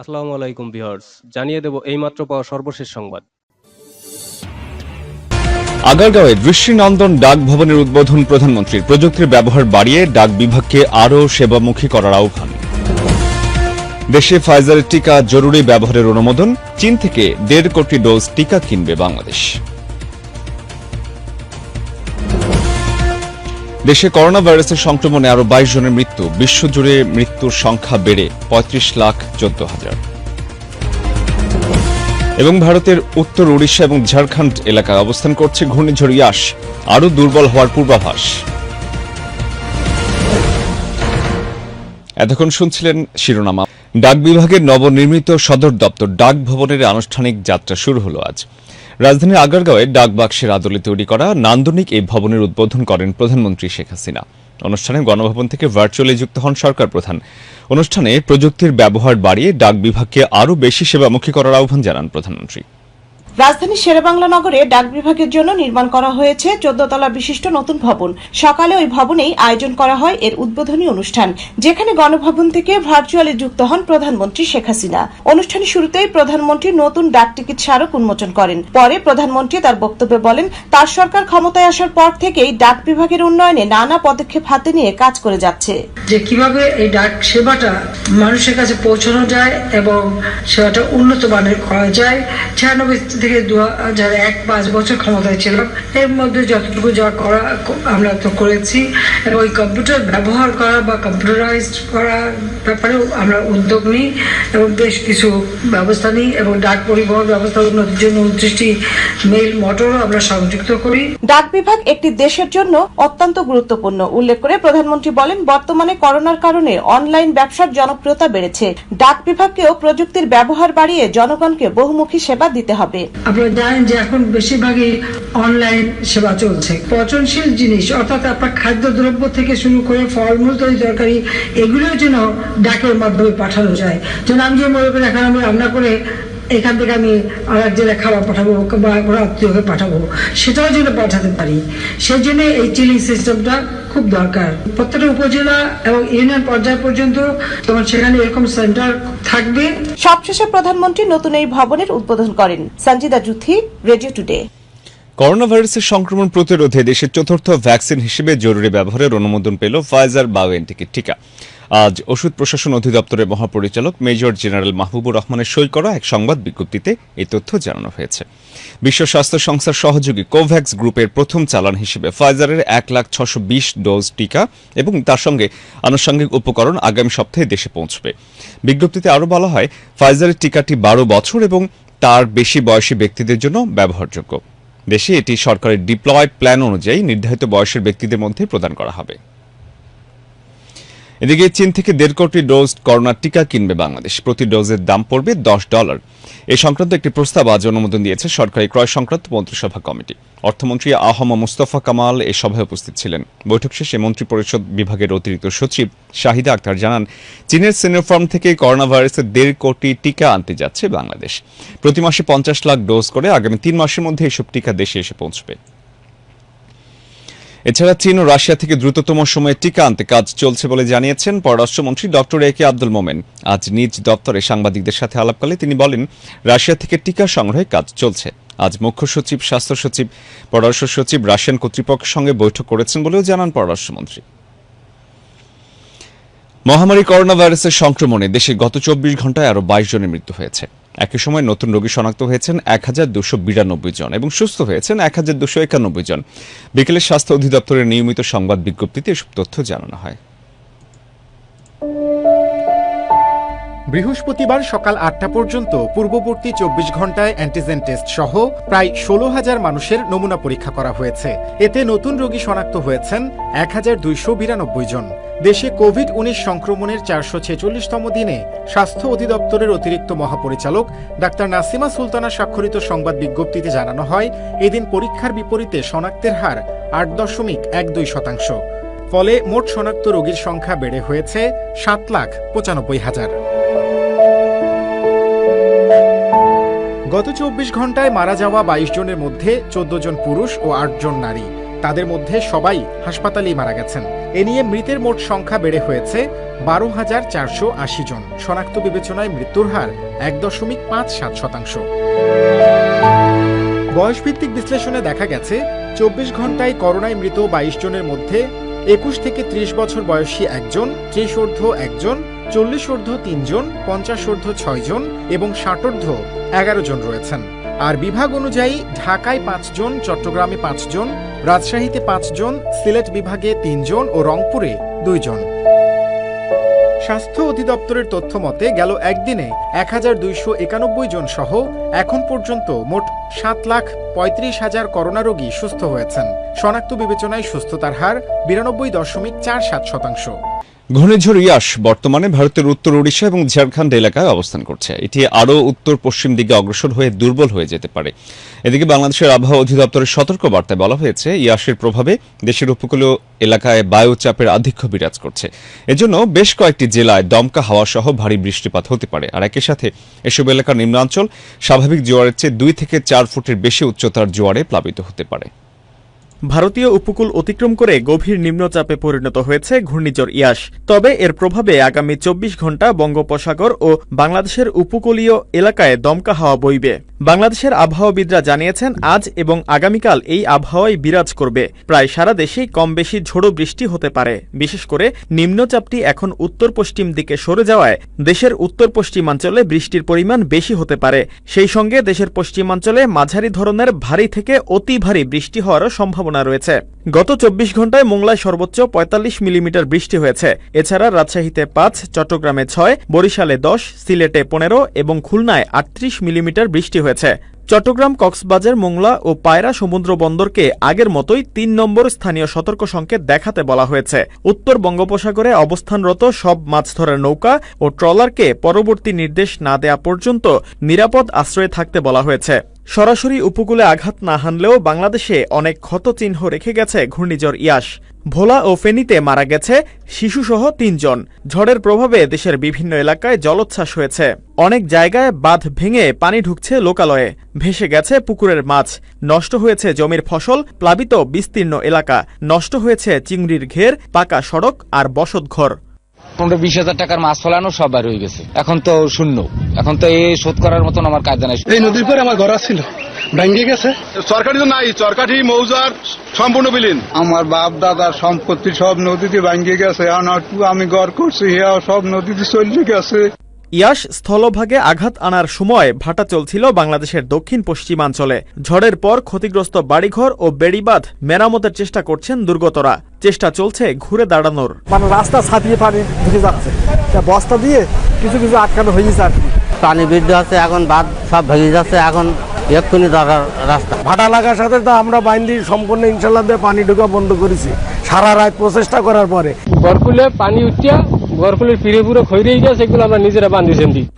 আসসালামু আলাইকুম ভিউয়ার্স, জানিয়ে দেব এইমাত্র পাওয়া সর্বশেষ সংবাদ। আগারগাঁওয়ে দৃষ্টিনন্দন ডাক ভবনের উদ্বোধন প্রধানমন্ত্রীর প্রযুক্তির ব্যবহার বাড়িয়ে ডাক বিভাগকে আরও সেবামুখী করার আহ্বান। দেশে ফাইজারের টিকা জরুরি ব্যবহারের অনুমোদন, চীন থেকে দেড় কোটি ডোজ টিকা কিনবে বাংলাদেশ। দেশে করোনা ভাইরাসের সংক্রমণে আরও বাইশ জনের মৃত্যু। বিশ্বজুড়ে মৃত্যুর সংখ্যা বেড়ে পঁয়ত্রিশ লাখ চোদ্দ হাজার। এবং ভারতের উত্তর উড়িষ্যা এবং ঝাড়খণ্ড এলাকায় অবস্থান করছে ঘূর্ণিঝড় ইয়াস আরও দুর্বল হওয়ার পূর্বাভাস। এতক্ষণ শুনছিলেন শিরোনামা। ডাক বিভাগের নবনির্মিত সদর দপ্তর ডাক ভবনের আনুষ্ঠানিক যাত্রা শুরু হলো আজ। রাজধানীর আগারগাঁওয়ে ডাক বাক্সের আদলে তৈরি করা নান্দনিক এই ভবনের উদ্বোধন করেন প্রধানমন্ত্রী শেখ হাসিনা। অনুষ্ঠানে গণভবন থেকে ভার্চুয়ালি যুক্ত হন সরকার প্রধান। অনুষ্ঠানে প্রযুক্তির ব্যবহার বাড়িয়ে ডাক বিভাগকে আরও বেশি সেবামুখী করার আহ্বান জানান প্রধানমন্ত্রী। রাজধানীর শেরেবাংলা নগরে ডাক বিভাগের জন্য নির্মাণ করা হয়েছে চোদ্দ তলা বিশিষ্ট নতুন ভবন। সকালে ওই ভবনেই আয়োজন করা হয় এর উদ্বোধনী অনুষ্ঠান, যেখানে গণভবন থেকে ভার্চুয়ালি যুক্ত হন প্রধানমন্ত্রী শেখ হাসিনা। অনুষ্ঠানের শুরুতেই প্রধানমন্ত্রী নতুন ডাক টিকিট স্মারক উন্মোচন করেন। পরে প্রধানমন্ত্রী তার বক্তব্যে বলেন, তার সরকার ক্ষমতায় আসার পর থেকেই ডাক বিভাগের উন্নয়নে নানা পদক্ষেপ হাতে নিয়ে কাজ করে যাচ্ছে। যে কীভাবে এই ডাক সেবাটা মানুষের কাছে পৌঁছানো যায় এবং সেবাটা উন্নত মানের করা যায়, ছিয়ানব্বই থেকে দু হাজার এক পাঁচ বছর ক্ষমতায় ছিল, এর মধ্যে যতটুকু যা করা আমরা তো করেছি ওই কম্পিউটার ব্যবহার করা বা কম্পিউটারাইজড করার ব্যাপারেও আমরা উদ্যোগ নিই, এবং বেশ কিছু ব্যবস্থা নিই, এবং ডাক পরিবহন ব্যবস্থা উন্নতির জন্য উনত্রিশটি মেইল মোটরও আমরা সংযুক্ত করি। ডাক বিভাগ একটি দেশের জন্য অত্যন্ত গুরুত্বপূর্ণ। উল্লেখ করে প্রধানমন্ত্রী বলেন, বর্তমানে করোনার কারণে অনলাইন ব্যবসার জনপ্রিয়তা বেড়েছে। ডাক বিভাগকেও প্রযুক্তির ব্যবহার বাড়িয়ে জনগণকে বহুমুখী সেবা দিতে হবে। আপনারা জানেন যে এখন বেশিরভাগই অনলাইন সেবা চলছে। পচনশীল জিনিস, অর্থাৎ আপনার খাদ্যদ্রব্য থেকে শুরু করে ফলমূল তৈরি তরকারি, এগুলোও যেন ডাকের মাধ্যমে পাঠানো যায়। যেন আমি যে মনে করি, এখন আমি রান্না করে এখান থেকে আমি আর এক জায়গায় খাবার পাঠাবো বা কোনো আত্মীয়কে পাঠাবো। সেটাও যেন পাঠাতে পারি। সেই জন্য এই চিলিং সিস্টেমটা খুব দরকার। প্রত্যেকটা উপজেলা এবং ইউনিয়ন পর্যায় পর্যন্ত তোমার সেখানে এরকম সেন্টার থাকবে। সবশেষে প্রধানমন্ত্রী নতুন এই ভবনের উদ্বোধন করেন। Sanjida Juthi radio today. Corona ভাইরাসের সংক্রমণ প্রতিরোধে দেশের চতুর্থ ভ্যাকসিন হিসেবে জরুরি ব্যবহারের অনুমোদন পেল ফাইজার বায়োএনটিকের টিকা। আজ ওষুধ প্রশাসন অধিদপ্তরের মহাপরিচালক মেজর জেনারেল মাহবুবুর রহমানের সই করা এক সংবাদ বিজ্ঞপ্তিতে এই তথ্য জানানো হয়েছে। বিশ্ব স্বাস্থ্য সংস্থার সহযোগী কোভ্যাক্স গ্রুপের প্রথম চালান হিসেবে ফাইজারের এক লাখ ছশো বিশ ডোজ টিকা এবং তার সঙ্গে আনুষঙ্গিক উপকরণ আগামী সপ্তাহে দেশে পৌঁছবে। বিজ্ঞপ্তিতে আরও বলা হয়, ফাইজারের টিকাটি বারো বছর এবং তার বেশি বয়সী ব্যক্তিদের জন্য ব্যবহারযোগ্য। দেশে এটি সরকারের ডিপ্লয়েড প্ল্যান অনুযায়ী নির্ধারিত বয়সের ব্যক্তিদের মধ্যে প্রদান করা হবে। এদিকে চীন থেকে দেড় কোটি ডোজ করোনার টিকা কিনবে বাংলাদেশ। প্রতি ডোজের দাম পড়বে দশ ডলার। এ সংক্রান্ত একটি প্রস্তাব আজ অনুমোদন দিয়েছে সরকারি ক্রয় সংক্রান্ত মন্ত্রিসভা কমিটি। অর্থমন্ত্রী আহম মুস্তফা কামাল এ সভায় উপস্থিত ছিলেন। বৈঠক শেষে মন্ত্রী পরিষদ বিভাগের অতিরিক্ত সচিব শাহিদা আক্তার জানান, চীনের সিনোফার্ম থেকে করোনা ভাইরাসের দেড় কোটি টিকা আনতে যাচ্ছে বাংলাদেশ। প্রতি মাসে পঞ্চাশ লাখ ডোজ করে আগামী তিন মাসের মধ্যে এসব টিকা দেশে এসে পৌঁছবে। এছাড়া চীন ও রাশিয়া থেকে দ্রুততম সময়ে টিকা আনতে কাজ চলছে বলে জানিয়েছেন পররাষ্ট্রমন্ত্রী ডক্টর এ কে আব্দুল মোমেন। আজ নিজ দপ্তরে সাংবাদিকদের সাথে আলাপকালে তিনি বলেন, রাশিয়া থেকে টিকা সংগ্রহে কাজ চলছে। আজ মুখ্য সচিব, স্বাস্থ্য সচিব, পররাষ্ট্র সচিব রাশিয়ান কর্তৃপক্ষের সঙ্গে বৈঠক করেছেন বলেও জানান পররাষ্ট্রমন্ত্রী। মহামারী করোনা ভাইরাসের সংক্রমণে দেশে গত চব্বিশ ঘন্টায় আরও বাইশ জনের মৃত্যু হয়েছে। একই সময় নতুন রোগী শনাক্ত হয়েছেন এক হাজার দুশো বিরানব্বই জন এবং সুস্থ হয়েছেন এক হাজার দুশো একানব্বই জন। বিকেলে স্বাস্থ্য অধিদপ্তরের নিয়মিত সংবাদ বিজ্ঞপ্তিতে এসব তথ্য জানানো হয়। বৃহস্পতিবার সকাল আটটা পর্যন্ত পূর্ববর্তী চব্বিশ ঘন্টায় অ্যান্টিজেন টেস্ট সহ প্রায় ষোলো হাজার মানুষের নমুনা পরীক্ষা করা হয়েছে। এতে নতুন রোগী শনাক্ত হয়েছেন এক হাজার দুইশো বিরানব্বই জন। দেশে কোভিড উনিশ সংক্রমণের চারশো ছেচল্লিশতম দিনে স্বাস্থ্য অধিদপ্তরের অতিরিক্ত মহাপরিচালক ডাক্তার নাসিমা সুলতানা স্বাক্ষরিত সংবাদ বিজ্ঞপ্তিতে জানানো হয়, এদিন পরীক্ষার বিপরীতে শনাক্তের হার আট দশমিক এক দুই শতাংশ। ফলে মোট শনাক্ত রোগীর সংখ্যা বেড়ে হয়েছে সাত লাখ পঁচানব্বই হাজার। গত চব্বিশ ঘন্টায় মারা যাওয়া বাইশ জনের মধ্যে চোদ্দ জন পুরুষ ও আট জন নারী। তাদের মধ্যে সবাই হাসপাতালেই মারা গেছেন। এ নিয়ে মৃতের মোট সংখ্যা বেড়ে হয়েছে বারো হাজার চারশো আশি জন। শনাক্ত বিবেচনায় মৃত্যুর হার এক দশমিক পাঁচ সাত শতাংশ। বয়সভিত্তিক বিশ্লেষণে দেখা গেছে, চব্বিশ ঘন্টায় করোনায় মৃত বাইশ জনের মধ্যে একুশ থেকে ত্রিশ বছর বয়সী একজন ত্রিশ ঊর্ধ্ব একজন চল্লিশ তিনজন পঞ্চাশ ঊর্ধ্ব ছয় জন এবং ষাটোর্ধ্ব এগারো জন রয়েছেন। আর বিভাগ অনুযায়ী ঢাকায় পাঁচজন চট্টগ্রামে পাঁচজন রাজশাহীতে পাঁচজন সিলেট বিভাগে তিনজন ও রংপুরে দুইজন স্বাস্থ্য অধিদপ্তরের তথ্য মতে গেল একদিনে এক হাজার দুইশো একানব্বই জন সহ এখন পর্যন্ত মোট সাত লাখ পঁয়ত্রিশ হাজার করোনা রোগী সুস্থ হয়েছেন। শনাক্ত বিবেচনায় সুস্থতার হার বিরানব্বই দশমিক চার সাত শতাংশ। ঘূর্ণিঝড় ইয়াস বর্তমানে ভারতের উত্তর ওড়িশা এবং ঝাড়খণ্ড এলাকায় অবস্থান করছে। এটি আরও উত্তর পশ্চিম দিকে অগ্রসর হয়ে দুর্বল হয়ে যেতে পারে। এদিকে বাংলাদেশের আবহাওয়া অধিদপ্তরের সতর্ক বার্তায় বলা হয়েছে ইয়াসের প্রভাবে দেশের উপকূলীয় এলাকায় বায়ুচাপের আধিক্য বিরাজ করছে। এজন্য বেশ কয়েকটি জেলায় দমকা হাওয়া সহ ভারী বৃষ্টিপাত হতে পারে। আর একই সাথে এসব এলাকার নিম্নাঞ্চল স্বাভাবিক জোয়ারের চেয়ে দুই থেকে চার ফুটের বেশি উচ্চতার জোয়ারে প্লাবিত হতে পারে। ভারতীয় উপকূল অতিক্রম করে গভীর নিম্নচাপে পরিণত হয়েছে ঘূর্ণিঝড় ইয়াস তবে এর প্রভাবে আগামী চব্বিশ ঘণ্টা বঙ্গোপসাগর ও বাংলাদেশের উপকূলীয় এলাকায় দমকা হাওয়া বইবে। বাংলাদেশের আবহাওয়াবিদরা জানিয়েছেন, আজ এবং আগামীকাল এই আবহাওয়াই বিরাজ করবে। প্রায় সারা দেশেই কম বেশি ঝোড়ো বৃষ্টি হতে পারে। বিশেষ করে নিম্নচাপটি এখন উত্তর পশ্চিম দিকে সরে যাওয়ায় দেশের উত্তর পশ্চিমাঞ্চলে বৃষ্টির পরিমাণ বেশি হতে পারে। সেই সঙ্গে দেশের পশ্চিমাঞ্চলে মাঝারি ধরনের ভারী থেকে অতি ভারী বৃষ্টি হওয়ারও সম্ভাবনা রয়েছে। গত চব্বিশ ঘন্টায় মোংলায় সর্বোচ্চ পঁয়তাল্লিশ মিলিমিটার বৃষ্টি হয়েছে। এছাড়া রাজশাহীতে পাঁচ, চট্টগ্রামে ছয়, বরিশালে দশ, সিলেটে পনেরো এবং খুলনায় আটত্রিশ মিলিমিটার বৃষ্টি হয়েছে। চট্টগ্রাম, কক্সবাজার, মোংলা ও পায়রা সমুদ্র বন্দরকে আগের মতোই তিন নম্বর স্থানীয় সতর্ক সংকেত দেখাতে বলা হয়েছে। উত্তর বঙ্গোপসাগরে অবস্থানরত সব মাছ ধরার নৌকা ও ট্রলারকে পরবর্তী নির্দেশ না দেয়া পর্যন্ত নিরাপদ আশ্রয়ে থাকতে বলা হয়েছে। সরাসরি উপকূলে আঘাত না হানলেও বাংলাদেশে অনেক ক্ষতচিহ্ন রেখে গেছে ঘূর্ণিঝড় ইয়াস ভোলা ও ফেনীতে মারা গেছে শিশুসহ তিনজন। ঝড়ের প্রভাবে দেশের বিভিন্ন এলাকায় জলোচ্ছ্বাস হয়েছে। অনেক জায়গায় বাঁধ ভেঙে পানি ঢুকছে লোকালয়ে। ভেসে গেছে পুকুরের মাছ। নষ্ট হয়েছে জমির ফসল, প্লাবিত বিস্তীর্ণ এলাকা। নষ্ট হয়েছে চিংড়ির ঘের, পাকা সড়ক আর বসতঘর। পনেরো বিশ হাজার টাকার মাছ ফলানো সব বাইরে হয়ে গেছে। এখন তো শূন্য। এখন তো এই শোধ করার মতন আমার কাজ নাই। এই নদীর পরে আমার ঘর ছিল ভেঙে গেছে। সরকারি তো নাই। চরকাঠি মৌজার সম্পূর্ণ বিলীন। আমার বাপ দাদার সম্পত্তি সব নদীতে ভেঙে গেছে। আর আমি ঘর করছি সব নদীতে চলে গেছে। ইয়াস স্থলভাগে আঘাত আনার সময় ভাটা চলছিল বাংলাদেশের দক্ষিণ পশ্চিমাঞ্চলে। ঝড়ের পর ক্ষতিগ্রস্ত বাড়িঘর ও বেড়িবাঁধ মেরামতের চেষ্টা করছেন দুর্গতরা। চেষ্টা চলছে ঘুরে দাঁড়ানোর। মানে রাস্তা ছাপিয়ে পানি ঢুকে যাচ্ছে। বস্তা দিয়ে কিছু কিছু আটকানো হয়ে যাচ্ছে পানি বৃদ্ধি হচ্ছে এখন বাদ সব ভেঙে যাচ্ছে এখন এক্ষুনি দরকার রাস্তা। ভাটা লাগার সাথে তো আমরা বাইন্দি সম্পূর্ণ ইনশাল্লাহ দিয়ে পানি ঢোকা বন্ধ করেছি। সারা রাত প্রচেষ্টা করার পরে। গড়কুলে পানি উঠিয়া গড়কুলের ফিরে পুরো আমরা নিজেরা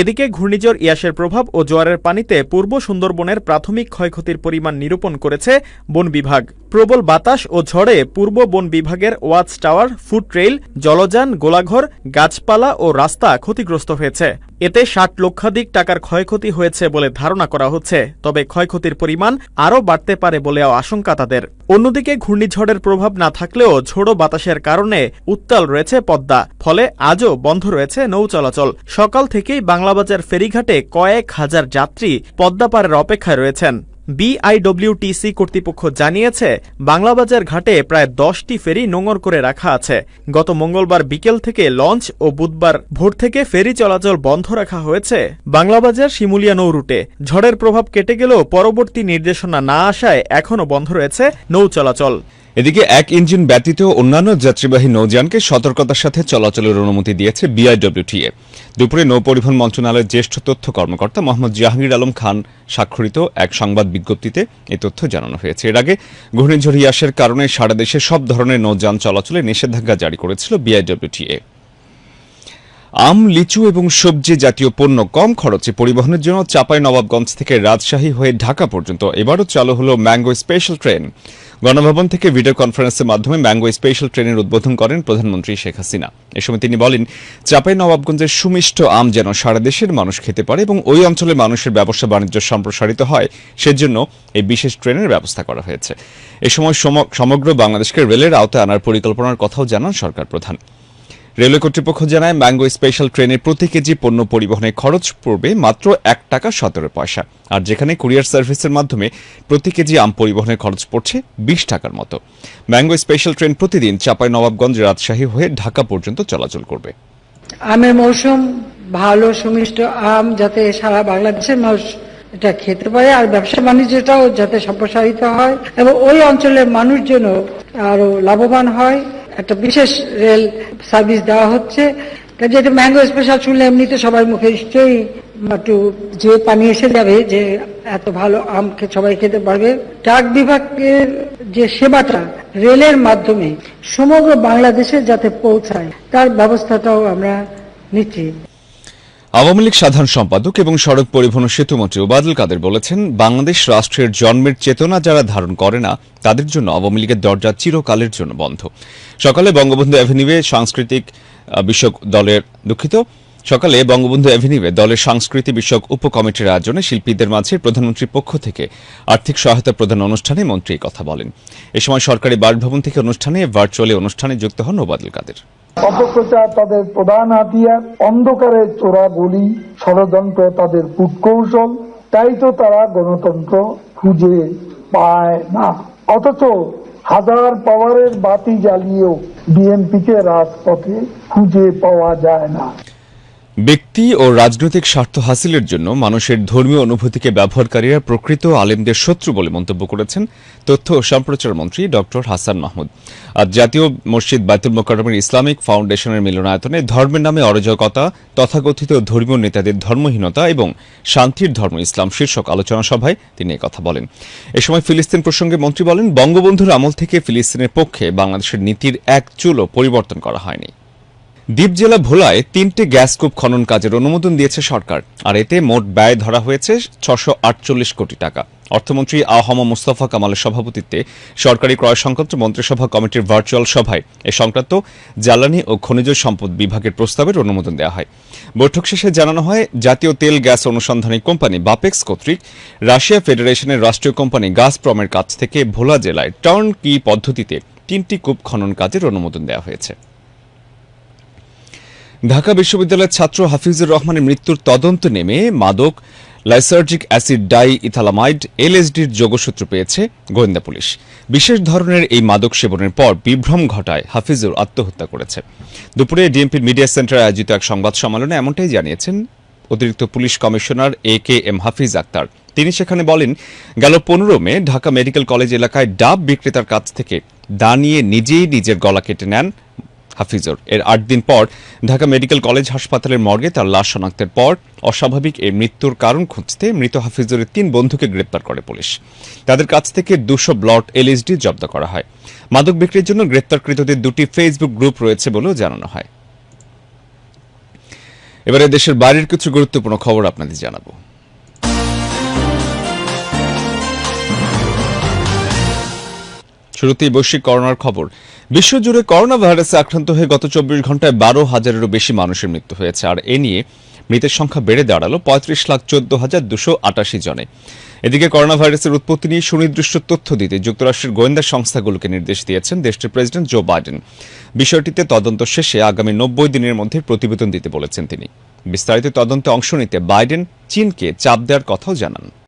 এদিকে ঘূর্ণিঝড় ইয়াসের প্রভাব ও জোয়ারের পানিতে পূর্ব সুন্দরবনের প্রাথমিক ক্ষয়ক্ষতির পরিমাণ নিরূপণ করেছে বন বিভাগ। প্রবল বাতাস ও ঝড়ে পূর্ব বন বিভাগের ওয়াচ টাওয়ার, ফুট রেল, জলযান, গোলাঘর, গাছপালা ও রাস্তা ক্ষতিগ্রস্ত হয়েছে। এতে ষাট লক্ষাধিক টাকার ক্ষয়ক্ষতি হয়েছে বলে ধারণা করা হচ্ছে, তবে ক্ষয়ক্ষতির পরিমাণ আরও বাড়তে পারে বলেও আশঙ্কা তাদের। অন্যদিকে ঘূর্ণিঝড়ের প্রভাব না থাকলেও ঝোড়ো বাতাসের কারণে উত্তাল রয়েছে পদ্মা, ফলে আজও বন্ধ রয়েছে নৌ চলাচল। সকাল থেকেই বাংলাবাজার ফেরিঘাটে কয়েক হাজার যাত্রী পদ্মা পারের অপেক্ষায় রয়েছেন। বিআইডব্লিউটিসি কর্তৃপক্ষ জানিয়েছে, বাংলাবাজার ঘাটে প্রায় দশটি ফেরি নোঙর করে রাখা আছে। গত মঙ্গলবার বিকেল থেকে লঞ্চ ও বুধবার ভোর থেকে ফেরি চলাচল বন্ধ রাখা হয়েছে। বাংলাবাজার শিমুলিয়া নৌ রুটে ঝড়ের প্রভাব কেটে গেলেও পরবর্তী নির্দেশনা না আসায় এখনও বন্ধ রয়েছে নৌ চলাচল। এদিকে এক ইঞ্জিন ব্যতীত অন্যান্য যাত্রীবাহী নৌযানকে সতর্কতার সাথে চলাচলের অনুমতি দিয়েছে বিআইডব্লিউটিএ। দুপুরে নৌপরিবহন মন্ত্রণালয়ের জ্যেষ্ঠ তথ্য কর্মকর্তা মোহাম্মদ জাহাঙ্গীর আলম খান স্বাক্ষরিত এক সংবাদ বিজ্ঞপ্তিতে এই তথ্য জানানো হয়েছে। এর আগে ঘূর্ণিঝড় ইয়াসের কারণে সারা দেশে সব ধরনের নৌযান চলাচলে নিষেধাজ্ঞা জারি করেছিল বিআইডব্লিউটিএ। আম, লিচু এবং সবজি জাতীয় পণ্য কম খরচে পরিবহনের জন্য চাপাই নবাবগঞ্জ থেকে রাজশাহী হয়ে ঢাকা পর্যন্ত। এবারও চালু হলো ম্যাঙ্গো স্পেশাল ট্রেন। গণভবন থেকে ভিডিও কনফারেন্সের মাধ্যমে ম্যাঙ্গো স্পেশাল ট্রেনের উদ্বোধন করেন প্রধানমন্ত্রী শেখ হাসিনা। এ সময় তিনি বলেন, চাপাই নবাবগঞ্জের সুমিষ্ট আম যেন সারা দেশের মানুষ খেতে পারে এবং ওই অঞ্চলের মানুষের ব্যবসা বাণিজ্য সম্প্রসারিত হয়, সেজন্য এই বিশেষ ট্রেনের ব্যবস্থা করা হয়েছে। এ সময় সম- সমগ্র বাংলাদেশকে রেলের আওতায় আনার পরিকল্পনার কথাও জানান সরকার প্রধান। রেলওয়ে কর্তৃপক্ষ জানায়, ম্যাঙ্গো স্পেশাল ট্রেনের প্রতি কেজি পণ্য পরিবহনে খরচ পড়বে মাত্র এক টাকা সতেরো পয়সা। আর যেখানে কুরিয়ার সার্ভিসের মাধ্যমে প্রতি কেজি আম পরিবহনের খরচ পড়ছে বিশ টাকার মতো। ম্যাঙ্গো স্পেশাল ট্রেন প্রতিদিন চাপাই নবাবগঞ্জ রাজশাহী হয়ে ঢাকা পর্যন্ত চলাচল করবে। আমের মৌসুম, ভালো সুমিষ্ট আম যাতে সারা বাংলাদেশের মানুষ এটা খেতে পারে, আর ব্যবসা বাণিজ্যটাও যাতে সম্প্রসারিত হয়, এবং ওই অঞ্চলের মানুষ যেন আরও লাভবান হয়। একটা বিশেষ রেল সার্ভিস দেওয়া হচ্ছে। এটা ম্যাঙ্গো স্পেশাল শুনলে এমনিতে সবার মুখে নিশ্চয়ই একটু যে পানি এসে যাবে, যে এত ভালো আম সবাই খেতে পারবে। ডাক বিভাগের যে সেবাটা রেলের মাধ্যমে সমগ্র বাংলাদেশে যাতে পৌঁছায়, তার ব্যবস্থাটাও আমরা নিচ্ছি। আওয়ামী লীগ সাধারণ সম্পাদক এবং সড়ক পরিবহন ও সেতুমন্ত্রী ওবায়দুল কাদের বলেছেন, বাংলাদেশ রাষ্ট্রের জন্মের চেতনা যারা ধারণ করে না, তাদের জন্য আওয়ামী লীগের দরজা চিরকালের জন্য বন্ধ। সকালে বঙ্গবন্ধু অ্যাভিনিউয়ে সাংস্কৃতিক বিষয়ক দলের দুঃখিত। সকালে বঙ্গবন্ধু অ্যাভিনিউয়ে দলের সংস্কৃতি বিষয়ক উপকমিটির আয়োজনে শিল্পীদের মাঝে প্রধানমন্ত্রীর পক্ষ থেকে আর্থিক সহায়তা প্রদান অনুষ্ঠানে মন্ত্রী কথা বলেন। এ সময় সরকারি বাসভবন থেকে অনুষ্ঠানে ভার্চুয়ালি অনুষ্ঠানে যুক্ত হন ওবায়দুল কাদের। অপপ্রচার তাদের প্রধান হাতিয়ার, অন্ধকারে চোরা গুলি, ষড়যন্ত্র তাদের কূটকৌশল, তাই তো তারা গণতন্ত্র খুঁজে পায় না। অথচ হাজার পাওয়ারের বাতি জ্বালিয়েও বিএনপিকে রাজপথে খুঁজে পাওয়া যায় না। ব্যক্তি ও রাজনৈতিক স্বার্থ হাসিলের জন্য মানুষের ধর্মীয় অনুভূতিকে ব্যবহারকারীরা প্রকৃত আলেমদের শত্রু বলে মন্তব্য করেছেন তথ্য ও সম্প্রচার মন্ত্রী ড. হাসান মাহমুদ। আজ জাতীয় মসজিদ বাইতুল মোকাররমের ইসলামিক ফাউন্ডেশনের মিলনায়তনে ধর্মের নামে অরাজকতা, তথাকথিত ধর্মীয় নেতাদের ধর্মহীনতা এবং শান্তির ধর্ম ইসলাম শীর্ষক আলোচনা সভায় তিনি কথা বলেন। এ সময় ফিলিস্তিন প্রসঙ্গে মন্ত্রী বলেন, বঙ্গবন্ধুর আমল থেকে ফিলিস্তিনের পক্ষে বাংলাদেশের নীতির এক চুলও পরিবর্তন করা হয়নি। দ্বীপ জেলা ভোলায় তিনটে গ্যাসকূপ খনন কাজের অনুমোদন দিয়েছে সরকার, আর এতে মোট ব্যয় ধরা হয়েছে ছশো আটচল্লিশ কোটি টাকা। অর্থমন্ত্রী আহম মুস্তফা কামালের সভাপতিত্বে সরকারি ক্রয় সংক্রান্ত মন্ত্রিসভা কমিটির ভার্চুয়াল সভায় এ সংক্রান্ত জ্বালানি ও খনিজ সম্পদ বিভাগের প্রস্তাবের অনুমোদন দেওয়া হয়। বৈঠক শেষে জানানো হয়, জাতীয় তেল গ্যাস অনুসন্ধানী কোম্পানি বাপেক্স কর্তৃক রাশিয়া ফেডারেশনের রাষ্ট্রীয় কোম্পানি গাসপ্রমের কাছ থেকে ভোলা জেলায় টার্ন কি পদ্ধতিতে তিনটি কূপ খনন কাজের অনুমোদন দেওয়া হয়েছে। ঢাকা বিশ্ববিদ্যালয়ের ছাত্র হাফিজুর রহমানের মৃত্যুর তদন্ত নেমে মাদক, লাইসার্জিক অ্যাসিড, ডাই ইথালামাইড, এলএসডির যোগসূত্র পেয়েছে গোয়েন্দা পুলিশ। বিশেষ ধরনের এই মাদক সেবনের পর বিভ্রম ঘটায় হাফিজুর আত্মহত্যা করেছে। দুপুরে ডিএমপির মিডিয়া সেন্টারে আয়োজিত এক সংবাদ সম্মেলনে এমনটাই জানিয়েছেন অতিরিক্ত police commissioner A K M Hafiz Akhtar. তিনি সেখানে বলেন, গেল পনেরো মে ঢাকা মেডিকেল কলেজ এলাকায় ডাব বিক্রেতার কাছ থেকে দা নিয়ে নিজেই নিজের গলা কেটে নেন হাফিজুর। এর আট দিন পর ঢাকা মেডিকেল কলেজ হাসপাতালের মর্গে তার লাশ শনাক্তের পর অস্বাভাবিক এই মৃত্যুর কারণ খুঁজতে মৃত হাফিজুরের তিন বন্ধুকে গ্রেপ্তার করে পুলিশ। তাদের কাছ থেকে দুশো ব্লট এলএসডি জব্দ করা হয়। মাদক বিক্রির জন্য গ্রেপ্তারকৃতদের দুটি ফেসবুক গ্রুপ রয়েছে বলেও জানানো হয়। এবারে দেশের বাইরের কিছু গুরুত্বপূর্ণ খবর আপনাদের জানাব। শুরুতেই বৈশ্বিক করোনার খবর। বিশ্বজুড়ে করোনা ভাইরাসে আক্রান্ত হয়ে গত চব্বিশ ঘন্টায় বারো হাজারেরও বেশি মানুষের মৃত্যু হয়েছে। আর এ নিয়ে মৃতের সংখ্যা বেড়ে দাঁড়াল পঁয়ত্রিশ লাখ চোদ্দ হাজার দুশো আটাশি জনে। এদিকে করোনা ভাইরাসের উৎপত্তি নিয়ে সুনির্দিষ্ট তথ্য দিতে যুক্তরাষ্ট্রের গোয়েন্দা সংস্থাগুলোকে নির্দেশ দিয়েছেন দেশটির প্রেসিডেন্ট জো বাইডেন। বিষয়টিতে তদন্ত শেষে আগামী নব্বই দিনের মধ্যে প্রতিবেদন দিতে বলেছেন তিনি। বিস্তারিত তদন্তে অংশ নিতে বাইডেন চীনকে চাপ দেওয়ার কথাও জানান।